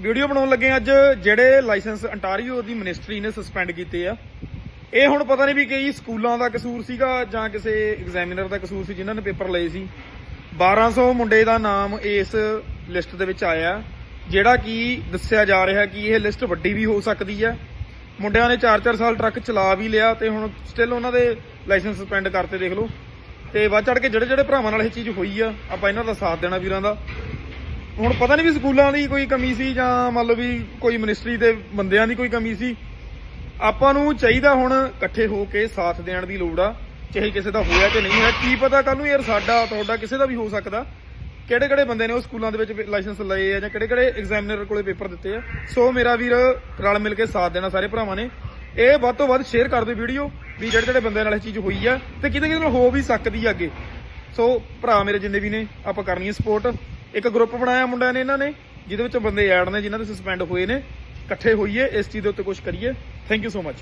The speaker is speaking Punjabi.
ਵੀਡੀਓ ਬਣਾਉਣ ਲੱਗੇ ਅੱਜ, ਜਿਹੜੇ ਲਾਇਸੈਂਸ ਅੰਟਾਰੀਓ ਦੀ ਮਿਨਿਸਟਰੀ ਨੇ ਸਸਪੈਂਡ ਕੀਤੇ ਆ। ਇਹ ਹੁਣ ਪਤਾ ਨਹੀਂ ਵੀ ਕਈ ਸਕੂਲਾਂ ਦਾ ਕਸੂਰ ਸੀਗਾ ਜਾਂ ਕਿਸੇ ਐਗਜ਼ਾਮੀਨਰ ਦਾ ਕਸੂਰ ਸੀ ਜਿਨ੍ਹਾਂ ਨੇ ਪੇਪਰ ਲਏ ਸੀ। 1200 ਮੁੰਡੇ ਦਾ ਨਾਮ ਇਸ ਲਿਸਟ ਦੇ ਵਿੱਚ ਆਇਆ, ਜਿਹੜਾ ਕਿ ਦੱਸਿਆ ਜਾ ਰਿਹਾ ਕਿ ਇਹ ਲਿਸਟ ਵੱਡੀ ਵੀ ਹੋ ਸਕਦੀ ਹੈ। ਮੁੰਡਿਆਂ ਨੇ 4-4 ਸਾਲ ਟਰੱਕ ਚਲਾ ਵੀ ਲਿਆ ਤੇ ਹੁਣ ਸਟਿਲ ਉਹਨਾਂ ਦੇ ਲਾਇਸੈਂਸ ਸਸਪੈਂਡ ਕਰਤੇ ਦੇਖ ਲਓ। ਤੇ ਵੱਧ ਚੜ ਕੇ ਜਿਹੜੇ ਜਿਹੜੇ ਭਰਾਵਾਂ ਨਾਲ ਇਹ ਚੀਜ਼ ਹੋਈ ਆ, ਆਪਾਂ ਇਹਨਾਂ ਦਾ ਸਾਥ ਦੇਣਾ ਵੀਰਾਂ ਦਾ। ਹੁਣ ਪਤਾ ਨਹੀਂ ਵੀ ਸਕੂਲਾਂ ਦੀ ਕੋਈ ਕਮੀ ਸੀ ਜਾਂ ਮੰਨ ਲਓ ਵੀ ਕੋਈ ਮਿਨਿਸਟਰੀ ਦੇ ਬੰਦਿਆਂ ਦੀ ਕੋਈ ਕਮੀ ਸੀ। ਆਪਾਂ ਨੂੰ ਚਾਹੀਦਾ ਹੁਣ ਇਕੱਠੇ ਹੋ ਕੇ ਸਾਥ ਦੇਣ ਦੀ ਲੋੜ ਆ, ਚਾਹੇ ਕਿਸੇ ਦਾ ਹੋਇਆ ਕਿ ਨਹੀਂ ਹੋਇਆ। ਕੀ ਪਤਾ ਕੱਲ ਨੂੰ ਯਾਰ ਸਾਡਾ, ਤੁਹਾਡਾ ਕਿਸੇ ਦਾ ਵੀ ਹੋ ਸਕਦਾ। ਕਿਹੜੇ ਕਿਹੜੇ ਬੰਦੇ ਨੇ ਉਹ ਸਕੂਲਾਂ ਦੇ ਵਿੱਚ ਲਾਇਸੈਂਸ ਲਏ ਆ ਜਾਂ ਕਿਹੜੇ ਕਿਹੜੇ ਐਗਜ਼ਾਮੀਨਰ ਕੋਲੇ ਪੇਪਰ ਦਿੱਤੇ ਆ। ਸੋ ਮੇਰਾ ਵੀਰ ਰਲ ਮਿਲ ਕੇ ਸਾਥ ਦੇਣਾ ਸਾਰੇ ਭਰਾਵਾਂ ਨੇ। ਇਹ ਵੱਧ ਤੋਂ ਵੱਧ ਸ਼ੇਅਰ ਕਰ ਦਿਓ ਵੀਡੀਓ ਵੀ ਜਿਹੜੇ ਜਿਹੜੇ ਬੰਦਿਆਂ ਨਾਲ ਇਹ ਚੀਜ਼ ਹੋਈ ਆ ਤੇ ਕਿਤੇ ਕਿਤੇ ਨਾਲ ਹੋ ਵੀ ਸਕਦੀ ਆ ਅੱਗੇ। ਸੋ ਭਰਾ ਮੇਰੇ ਜਿੰਨੇ ਵੀ ਨੇ, ਆਪਾਂ ਕਰਨੀ ਹੈ ਸਪੋਰਟ ਇੱਕ ਗਰੁੱਪ ਬਣਾਇਆ ਮੁੰਡਿਆਂ ਨੇ ਇਹਨਾਂ ਨੇ, ਜਿਹਦੇ ਵਿੱਚ ਬੰਦੇ ਐਡ ਨੇ, ਜਿਨ੍ਹਾਂ ਦੇ ਸਸਪੈਂਡ ਹੋਏ ਨੇ। ਇਕੱਠੇ ਹੋਈਏ, ਇਸ ਚੀਜ਼ ਦੇ ਉੱਤੇ ਕੁਝ ਕਰੀਏ। Thank you so much